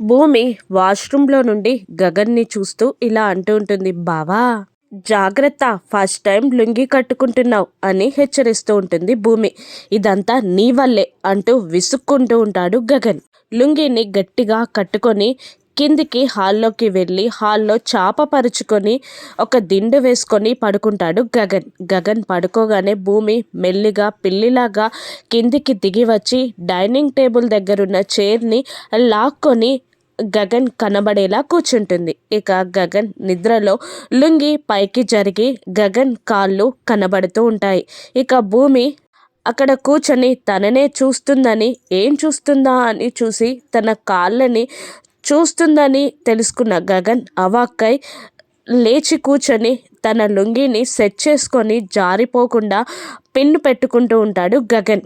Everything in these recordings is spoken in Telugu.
భూమి వాష్రూమ్లో నుండి గగన్ని చూస్తూ ఇలా అంటూ ఉంటుంది బావా జాగ్రత్త ఫస్ట్ టైం లుంగి కట్టుకుంటున్నావు అని హెచ్చరిస్తూ ఉంటుంది భూమి. ఇదంతా నీ వల్లే అంటూ విసుక్కుంటూ ఉంటాడు గగన్. లుంగిని గట్టిగా కట్టుకొని కిందికి హాల్లోకి వెళ్ళి హాల్లో చాప పరుచుకొని ఒక దిండు వేసుకొని పడుకుంటాడు గగన్. గగన్ పడుకోగానే భూమి మెల్లిగా పిల్లిలాగా కిందికి దిగి వచ్చి డైనింగ్ టేబుల్ దగ్గరున్న చైర్ని లాక్కొని గగన్ కనబడేలా కూర్చుంటుంది. ఇక గగన్ నిద్రలో లుంగి పైకి జరిగి గగన్ కాళ్ళు కనబడుతూ ఉంటాయి. ఇక భూమి అక్కడ కూర్చొని తననే చూస్తుందని ఏం చూస్తుందా అని చూసి తన కాళ్ళని చూస్తుందని తెలుసుకున్న గగన్ అవాక్కై లేచి కూర్చొని తన లుంగిని సెట్ చేసుకొని జారిపోకుండా పిన్ను పెట్టుకుంటూ ఉంటాడు గగన్.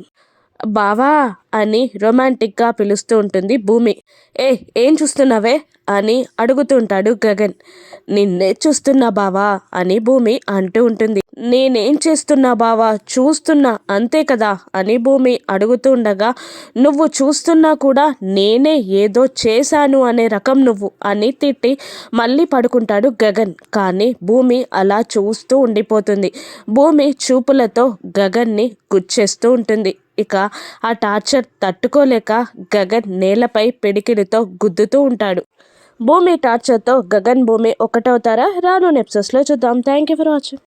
బావా అని రొమాంటిక్గా పిలుస్తూ ఉంటుంది భూమి. ఏ ఏం చూస్తున్నావే? అని అడుగుతుంటాడు గగన్. నిన్నే చూస్తున్నా బావా అని భూమి అంటూ ఉంటుంది. నేనేం చేస్తున్నా బావా? చూస్తున్నా అంతే కదా? అని భూమి అడుగుతుండగా నువ్వు చూస్తున్నా కూడా నేనే ఏదో చేశాను అనే రకం నువ్వు అని తిట్టి మళ్ళీ పడుకుంటాడు గగన్. కానీ భూమి అలా చూస్తూ ఉండిపోతుంది. భూమి చూపులతో గగన్ని గుచ్చేస్తూ ఉంటుంది. ఇక ఆ టార్చర్ తట్టుకోలేక గగన్ నేలపై పిడికిడితో గుద్దుతూ ఉంటాడు. భూమి టార్చర్తో గగన్ భూమి ఒకటవుతారా? రాను నెప్సెస్లో చూద్దాం. Thank you for watching